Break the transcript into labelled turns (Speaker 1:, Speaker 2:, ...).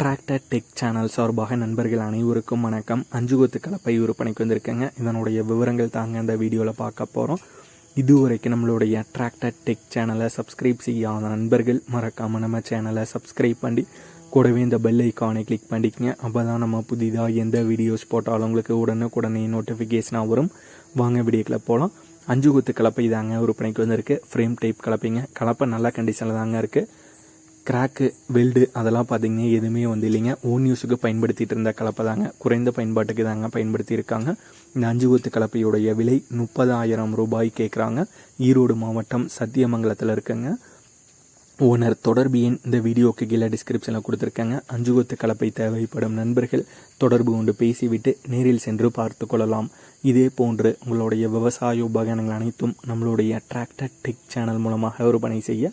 Speaker 1: Tractor tech channel சார்பாக நண்பர்கள் அனைவருக்கும் வணக்கம். அஞ்சு கொத்து கலப்பை விற்பனைக்கு வந்திருக்கேங்க. இதனுடைய விவரங்கள் தாங்க இந்த வீடியோவில் பார்க்க போகிறோம் இதுவரைக்கும் நம்மளுடைய டிராக்டர் டெக் சேனலை சப்ஸ்கிரைப் செய்யாத நண்பர்கள் மறக்காமல் நம்ம சேனலை சப்ஸ்கிரைப் பண்ணி கூடவே இந்த பெல் ஐக்கானை கிளிக் பண்ணிக்கங்க. அப்போ தான் நம்ம புதிதாக எந்த வீடியோஸ் போட்டாலும் உங்களுக்கு உடனுக்குடனே நோட்டிஃபிகேஷனாக வரும். வாங்க வீடியோக்கில் போகலாம் அஞ்சு கொத்து கலப்பை தாங்க விற்பனைக்கு வந்திருக்கு. ஃப்ரேம் டைப் கலப்பைங்க. கலப்பை நல்ல கண்டிஷனில் தாங்க இருக்குது கிராக்கு வெல்டு அதெல்லாம் பார்த்தீங்கன்னா எதுவுமே வந்து இல்லைங்க. ஓன் யூஸுக்கு பயன்படுத்திகிட்டு இருந்த கலப்பை தாங்க. குறைந்த பயன்பாட்டுக்கு தாங்க பயன்படுத்தியிருக்காங்க இந்த அஞ்சு கொத்து கலப்பையுடைய விலை முப்பதாயிரம் ரூபாய் கேட்குறாங்க ஈரோடு மாவட்டம் சத்தியமங்கலத்தில் இருக்குங்க. ஓனர் தொடர்பு எண் இந்த வீடியோக்கு கீழே டிஸ்கிரிப்ஷனில் கொடுத்துருக்காங்க. அஞ்சு கொத்து கலப்பை தேவைப்படும் நண்பர்கள் தொடர்பு கொண்டு பேசிவிட்டு நேரில் சென்று பார்த்து கொள்ளலாம். இதே போன்று உங்களுடைய விவசாய உபகரணங்கள் அனைத்தும் நம்மளுடைய டிராக்டர் டெக் சேனல் மூலமாக விற்பனை செய்ய